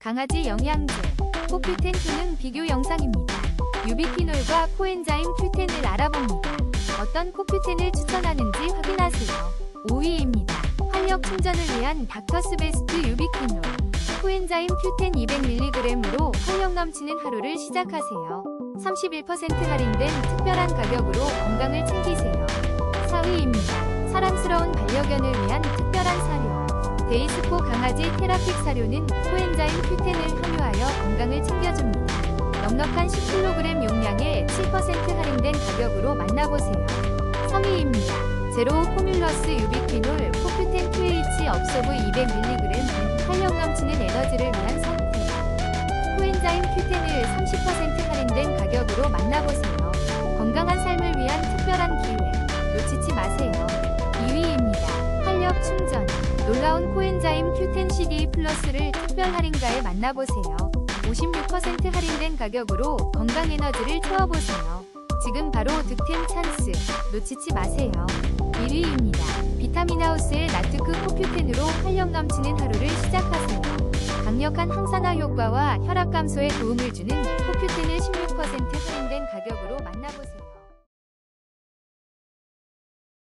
강아지 영양제, 코큐텐 효능 비교 영상입니다. 유비퀴놀과 코엔자임 큐텐을 알아봅니다. 어떤 코큐텐을 추천하는지 확인하세요. 5위입니다. 활력 충전을 위한 닥터스 베스트 유비퀴놀. 코엔자임 큐텐 200mg으로 활력 넘치는 하루를 시작하세요. 31% 할인된 특별한 가격으로 건강을 챙기세요. 4위입니다. 사랑스러운 반려견을 위한 특별한 강아지 테라픽 사료는 코엔자임 큐텐을 함유하여 건강을 챙겨줍니다. 넉넉한 10kg 용량에 7% 할인된 가격으로 만나보세요. 3위입니다. 제로 포뮬러스 유비퀴놀 포큐텐 QH 업소브 200mg 활력 넘치는 에너지를 위한 선택. 코엔자임 큐텐을 30% 할인된 가격으로 만나보세요. 건강한 삶을 위한 특별한 기회. 놓치지 마세요. 2위입니다. 활력 충전. 놀라운 코엔자임 큐 텐 CD 플러스를 특별 할인가에 만나보세요. 56% 할인된 가격으로 건강 에너지를 채워보세요. 지금 바로 득템 찬스 놓치지 마세요. 1위입니다. 비타민하우스의 나트크 코큐텐으로 활력 넘치는 하루를 시작하세요. 강력한 항산화 효과와 혈압 감소에 도움을 주는 코큐텐을 16%